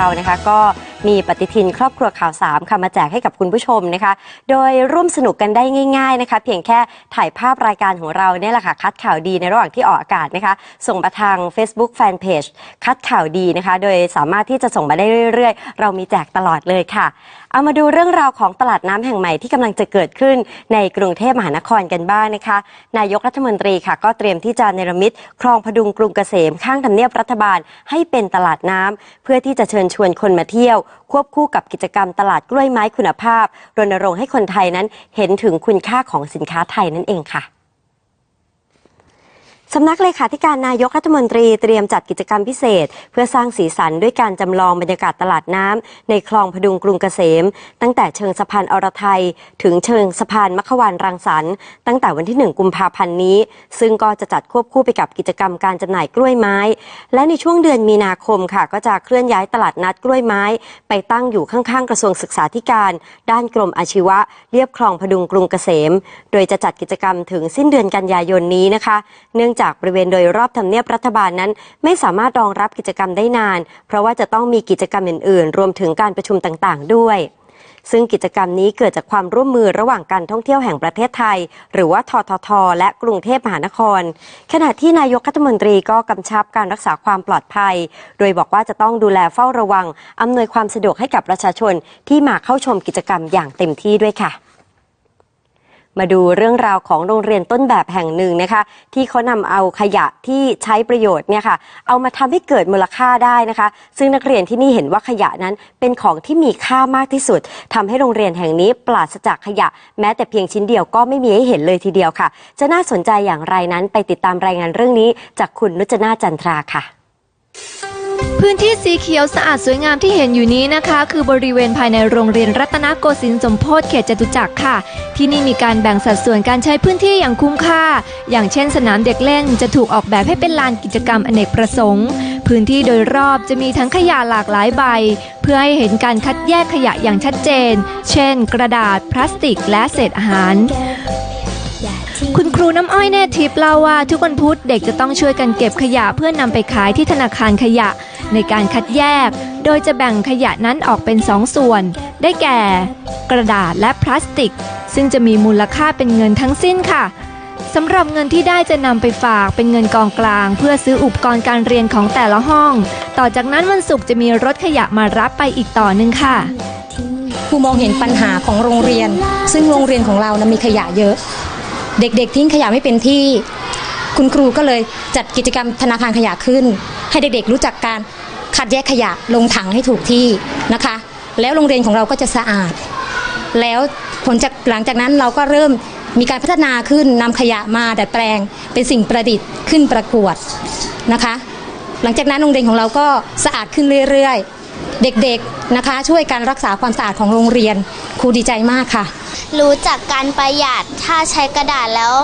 เรานะคะ ก็มีปฏิทินครอบครัวข่าวสามค่ะมาแจกให้กับคุณผู้ชมนะคะ โดยร่วมสนุกกันได้ง่าย ๆนะคะ เพียงแค่ถ่ายภาพรายการของเราเนี่ยแหละค่ะคัดข่าวดีในระหว่างที่ออกอากาศนะคะ ส่งมาทาง Facebook Fanpage คัดข่าวดีนะคะ โดยสามารถที่จะส่งมาได้เรื่อยๆ เรามีแจกตลอดเลยค่ะ เอามาดูเรื่องราวของตลาดน้ำแห่งใหม่ที่กำลังจะเกิดขึ้นในกรุงเทพมหานครกันบ้างนะคะ นายกรัฐมนตรีค่ะ ก็เตรียมที่จะเนรมิตคลองพดุงกรุงเกษมข้างทำเนียบรัฐบาลให้เป็นตลาดน้ำเพื่อที่จะเชิญชวนคนมาเที่ยว ควบคู่กับกิจกรรมตลาดกล้วยไม้คุณภาพรณรงค์ให้คนไทยนั้นเห็นถึงคุณค่าของสินค้าไทยนั่นเองค่ะ สำนักเลขาธิการนายกรัฐมนตรีเตรียมจัดกิจกรรมพิเศษ เพื่อสร้างสีสันด้วยการจำลองบรรยากาศตลาดน้ำในคลองพดุงกรุงเกษม ตั้งแต่เชิงสะพานอรไทย ถึงเชิงสะพานมัขวานรังสรรค์ตั้งแต่วันที่ 1 กุมภาพันธ์นี้ ซึ่งก็จะจัดควบคู่ไปกับกิจกรรมการจำหน่ายกล้วยไม้ และในช่วงเดือนมีนาคมค่ะ ก็จะเคลื่อนย้ายตลาดนัดกล้วยไม้ ไปตั้งอยู่ข้างๆ กระทรวงศึกษาธิการ ด้านกรมอาชีวะเรียบคลองพดุงกรุงเกษม โดยจะจัดกิจกรรมถึงสิ้นเดือนกันยายนนี้นะคะ เนื่องจากบริเวณโดยรอบทำเนียบรัฐบาลนั้น ไม่สามารถรองรับกิจกรรมได้นาน เพราะว่าจะต้องมีกิจกรรมอื่นๆ รวมถึงการประชุมต่างๆ ด้วยซึ่งกิจกรรมนี้เกิดจากความร่วมมือระหว่างการท่องเที่ยวแห่งประเทศไทย หรือว่าททท และกรุงเทพมหานคร ขณะที่นายกรัฐมนตรีก็กำชับการรักษาความปลอดภัย โดยบอกว่าจะต้องดูแลเฝ้าระวัง อำนวยความสะดวกให้กับประชาชนที่มาเข้าชมกิจกรรมอย่างเต็มที่ด้วยค่ะ มาดูเรื่องราวของโรงเรียนต้นแบบแห่งหนึ่งนะคะ ที่เขานำเอาขยะที่ใช้ประโยชน์เนี่ยค่ะ เอามาทำให้เกิดมูลค่าได้นะคะ ซึ่งนักเรียนที่นี่เห็นว่าขยะนั้นเป็นของที่มีค่ามากที่สุดทำให้โรงเรียนแห่งนี้ปราศจากขยะ แม้แต่เพียงชิ้นเดียวก็ไม่มีให้เห็นเลยทีเดียวค่ะ จะน่าสนใจอย่างไรนั้นไปติดตามรายงานเรื่องนี้ จากคุณนุจนาจันทราค่ะ พื้นที่สีเขียวสะอาดสวยงามที่เห็นอยู่นี้นะคะ คือบริเวณภายในโรงเรียนรัตนโกสินทร์สมโพธิเขตจตุจักรค่ะ ที่นี่มีการแบ่งสัดส่วนการใช้พื้นที่อย่างคุ้มค่า อย่างเช่นสนามเด็กเล่นจะถูกออกแบบให้เป็นลานกิจกรรมอเนกประสงค์ พื้นที่โดยรอบจะมีทั้งขยะหลากหลายใบ เพื่อให้เห็นการคัดแยกขยะอย่างชัดเจน เช่น กระดาษพลาสติกและเศษอาหาร คุณครูน้ำอ้อยแน่ทิพย์เล่าว่าทุกวันพุธเด็กจะต้องช่วยกันเก็บขยะเพื่อนำไปขายที่ธนาคารขยะ ในการคัดแยก โดยจะแบ่งขยะนั้นออกเป็นสองส่วน ได้แก่ กระดาษและพลาสติก ซึ่งจะมีมูลค่าเป็นเงินทั้งสิ้นค่ะสำหรับเงินที่ได้จะนำไปฝากเป็นเงินกองกลาง เพื่อซื้ออุปกรณ์การเรียนของแต่ละห้อง ต่อจากนั้นวันศุกร์จะมีรถขยะมารับไปอีกต่อหนึ่งค่ะครูมองเห็นปัญหาของโรงเรียน ซึ่งโรงเรียนของเรานะมีขยะเยอะ เด็กๆทิ้งขยะไม่เป็นที่ คุณครูก็เลยจัดกิจกรรมธนาคารขยะขึ้น ให้เด็กๆรู้จักการคัดแยกขยะลงถังให้ถูกที่นะคะ แล้วโรงเรียนของเราก็จะสะอาด แล้วผลจากหลังจากนั้นเราก็เริ่มมีการพัฒนาขึ้นนำขยะมาดัดแปลง เป็นสิ่งประดิษฐ์ขึ้นประกวดนะคะ หลังจากนั้นโรงเรียนของเราก็สะอาดขึ้นเรื่อยๆ เด็กๆนะคะ ช่วยการรักษาความสะอาดของโรงเรียนครูดีใจมากค่ะ รู้จักการประหยัดถ้าใช้กระดาษแล้ว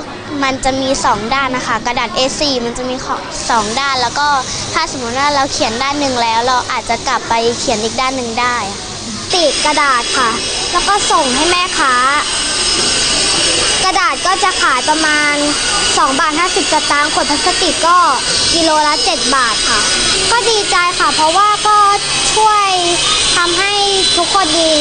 มันจะมี 2 ด้านนะคะ กระดาษ A4 มันจะมีของสองด้าน แล้วก็ถ้าสมมติว่าเราเขียนด้านหนึ่งแล้ว เราอาจจะกลับไปเขียนอีกด้านหนึ่งได้ติดกระดาษค่ะ แล้วก็ส่งให้แม่ค้า กระดาษก็จะขายประมาณ2บาท50สตางค์ขวดพลาสติกก็กิโลละ 7 บาทค่ะ ก็ดีใจค่ะ เพราะว่าก็ช่วยทำให้ทุกคนดี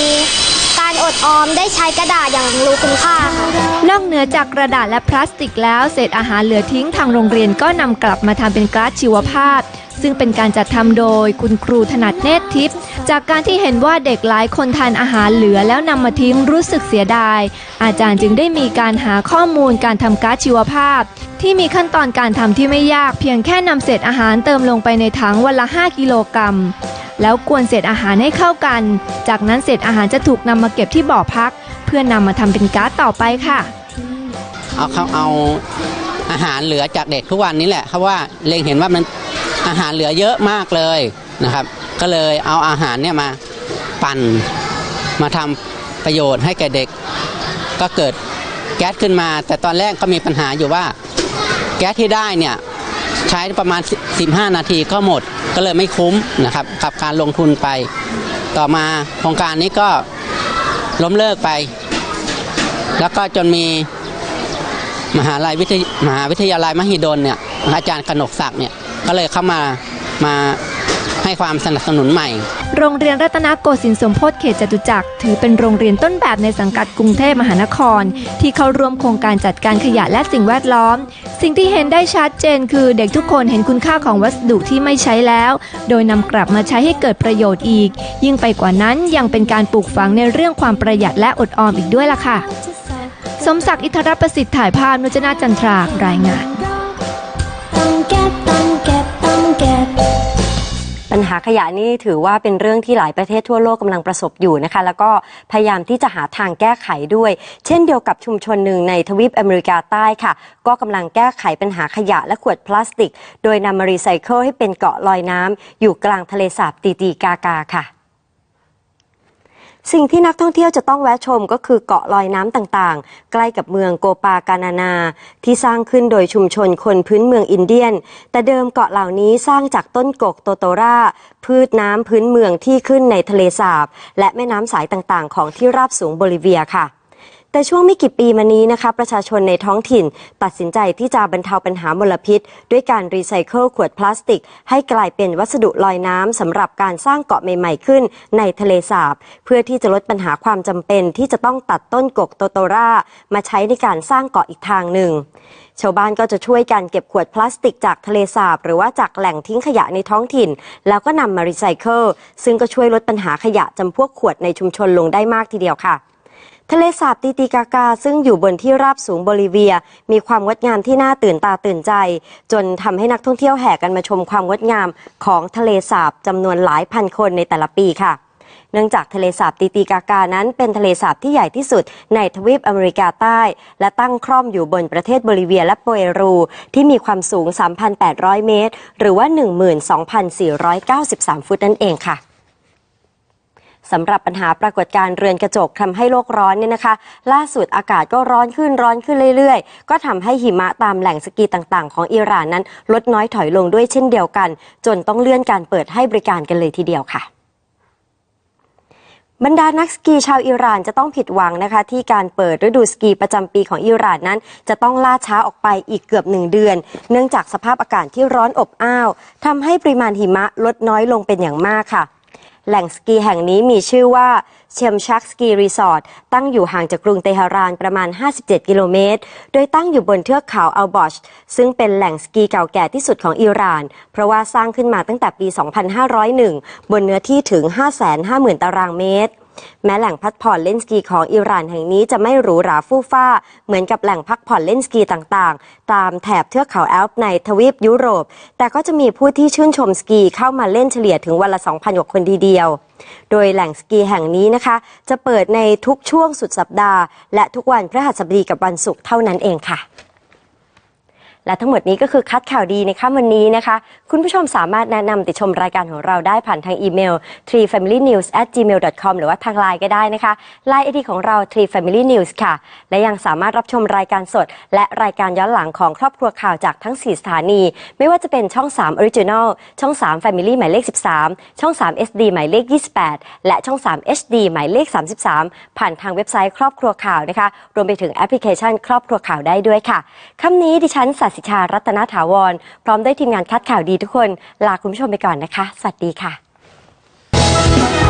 การอดออมได้ใช้กระดาษอย่างรู้คุณค่าค่ะนอกเหนือจากกระดาษและพลาสติกแล้ว เศษอาหารเหลือทิ้งทางโรงเรียนก็นำกลับมาทำเป็นก๊าซชีวภาพ ซึ่งเป็นการจัดทำโดยคุณครูถนัดเนตรทิพย์จากการที่เห็นว่าเด็กหลายคนทานอาหารเหลือแล้วนำมาทิ้งรู้สึกเสียดาย อาจารย์จึงได้มีการหาข้อมูลการทำก๊าซชีวภาพ ที่มีขั้นตอนการทำที่ไม่ยาก เพียงแค่นำเศษอาหารเติมลงไปในถังวันละ 5 กิโลกรัม แล้วกวนเศษอาหารให้เข้ากัน จากนั้นเศษอาหารจะถูกนำมาเก็บที่บ่อพัก เพื่อนำมาทำเป็นก๊าซต่อไปค่ะ เอาเขาเอาอาหารเหลือจากเด็กทุกวันนี้แหละเพราะว่าเล็งเห็นว่ามันอาหารเหลือเยอะมากเลยนะครับ ก็เลยเอาอาหารเนี่ยมาปั่นมาทำประโยชน์ให้แก่เด็ก ก็เกิดแก๊สขึ้นมา แต่ตอนแรกก็มีปัญหาอยู่ว่า แก๊สที่ได้เนี่ย ใช้ประมาณ 15 นาทีก็หมดก็เลยไม่คุ้มนะครับกับการลงทุนไป ต่อมาโครงการนี้ก็ล้มเลิกไป แล้วก็จนมีมหาลัยวิทยมหาวิทยาลัยมหิดลเนี่ยอาจารย์กนกศักดิ์เนี่ยก็เลยเข้ามามา ให้ความสนับสนุนใหม่ โรงเรียนรัตนโกสินทร์สมโพธิเขตจตุจักรถือเป็นโรงเรียนต้นแบบในสังกัดกรุงเทพมหานคร ที่เข้าร่วมโครงการจัดการขยะและสิ่งแวดล้อม สิ่งที่เห็นได้ชัดเจนคือเด็กทุกคนเห็นคุณค่าของวัสดุที่ไม่ใช้แล้ว โดยนำกลับมาใช้ให้เกิดประโยชน์อีก ยิ่งไปกว่านั้นยังเป็นการปลูกฝังในเรื่องความประหยัดและอดออมอีกด้วยล่ะค่ะ สมศักดิ์อิทรประสิทธิ์ถ่ายภาพนุจนาจันทรารายงานต้องเก็บ ปัญหาขยะนี่ถือว่าเป็นเรื่องที่หลายประเทศทั่วโลกกำลังประสบอยู่นะคะ แล้วก็พยายามที่จะหาทางแก้ไขด้วย เช่นเดียวกับชุมชนหนึ่งในทวีปอเมริกาใต้ค่ะ ก็กำลังแก้ไขปัญหาขยะและขวดพลาสติก โดยนำมารีไซเคิลให้เป็นเกาะลอยน้ำอยู่กลางทะเลสาบตีตีกากาค่ะ สิ่งที่นักท่องเที่ยวจะต้องแวะชมก็คือเกาะลอยน้ำต่างๆ ใกล้กับเมืองโกปาการานา ที่สร้างขึ้นโดยชุมชนคนพื้นเมืองอินเดียน แต่เดิมเกาะเหล่านี้สร้างจากต้นกกโตโตรา พืชน้ำพื้นเมืองที่ขึ้นในทะเลสาบ และแม่น้ำสายต่างๆ ของที่ราบสูงโบลิเวียค่ะ แต่ช่วงไม่กี่ปีมานี้นะคะ ประชาชนในท้องถิ่น ตัดสินใจที่จะบรรเทาปัญหามลพิษ ด้วยการรีไซเคิลขวดพลาสติก ให้กลายเป็นวัสดุลอยน้ำสำหรับการสร้างเกาะใหม่ ๆ ขึ้นในทะเลสาบ เพื่อที่จะลดปัญหาความจำเป็นที่จะต้องตัดต้นกกโตโตรามาใช้ในการสร้างเกาะอีกทางหนึ่งชาวบ้านก็จะช่วยกันเก็บขวดพลาสติกจากทะเลสาบ หรือว่าจากแหล่งทิ้งขยะในท้องถิ่น แล้วก็นำมารีไซเคิลซึ่งก็ช่วยลดปัญหาขยะจำพวกขวดในชุมชนลงได้มากทีเดียวค่ะ ทะเลสาบตีตีกากา ซึ่งอยู่บนที่ราบสูงโบลิเวีย มีความงดงามที่น่าตื่นตาตื่นใจ จนทำให้นักท่องเที่ยวแห่กันมาชมความงดงามของทะเลสาบจำนวนหลายพันคนในแต่ละปีค่ะ เนื่องจากทะเลสาบตีตีกากานั้นเป็นทะเลสาบที่ใหญ่ที่สุดในทวีปอเมริกาใต้ และตั้งคร่อมอยู่บนประเทศโบลิเวียและโปเอรู ที่มีความสูง 3,800 เมตร หรือว่า 12,493 ฟุตนั่นเองค่ะ สำหรับปัญหาปรากฏการณ์เรือนกระจกทำให้โลกร้อนเนี่ยนะคะ ล่าสุดอากาศก็ร้อนขึ้นร้อนขึ้นเรื่อยๆ ก็ทำให้หิมะตามแหล่งสกีต่างๆ ของอิหร่านนั้น ลดน้อยถอยลงด้วยเช่นเดียวกัน จนต้องเลื่อนการเปิดให้บริการกันเลยทีเดียวค่ะบรรดานักสกีชาวอิหร่านจะต้องผิดหวังนะคะ ที่การเปิดฤดูสกีประจำปีของอิหร่านนั้น จะต้องล่าช้าออกไปอีกเกือบหนึ่งเดือน เนื่องจากสภาพอากาศที่ร้อนอบอ้าวทำให้ปริมาณหิมะลดน้อยลงเป็นอย่างมากค่ะ แหล่งสกีแห่งนี้มีชื่อว่าเชมชักสกีรีสอร์ทตั้งอยู่ห่างจากกรุงเตหะรานประมาณ 57 กิโลเมตร โดยตั้งอยู่บนเทือกเขาอัลบอช ซึ่งเป็นแหล่งสกีเก่าแก่ที่สุดของอิหร่าน เพราะว่าสร้างขึ้นมาตั้งแต่ปี 2501 บนเนื้อที่ถึง 550,000 ตารางเมตร แม้แหล่งพักผ่อนเล่นสกีของอิหร่านแห่งนี้จะไม่หรูหราฟู่ฟ้า เหมือนกับแหล่งพักผ่อนเล่นสกีต่างๆ ตามแถบเทือกเขาแอลป์ในทวีปยุโรป แต่ก็จะมีผู้ที่ชื่นชมสกีเข้ามาเล่นเฉลี่ยถึงวันละ 2,000กว่าคนทีเดียว โดยแหล่งสกีแห่งนี้นะคะ จะเปิดในทุกช่วงสุดสัปดาห์ และทุกวันพฤหัสบดีกับวันศุกร์เท่านั้นเองค่ะ และทั้งหมดนี้ก็คือคัดข่าวดีในค่ำวันนี้นะคะ คุณผู้ชมสามารถแนะนำติดชมรายการของเราได้ผ่านทางอีเมล treefamilynews@gmail.com หรือว่าทางไลน์ก็ได้นะคะไลน์ไอดีของเรา tree family news ค่ะ และยังสามารถรับชมรายการสด และรายการย้อนหลังของครอบครัวข่าวจากทั้ง 4 สถานี ไม่ว่าจะเป็นช่อง 3 Original ช่อง 3 Family หมายเลข 13 ช่อง 3 SD หมายเลข 28 และช่อง 3 HD หมายเลข 33 ผ่านทางเว็บไซต์ครอบครัวข่าวนะคะ รวมไปถึงแอปพลิเคชัน ครอบครัวข่าวได้ด้วยค่ะค่ำนี้ดิฉันสัสิชารัตนถาวร พร้อมด้วยทีมงานคัดข่าวดีทุกคน ลาคุณผู้ชมไปก่อนนะคะ สวัสดีค่ะ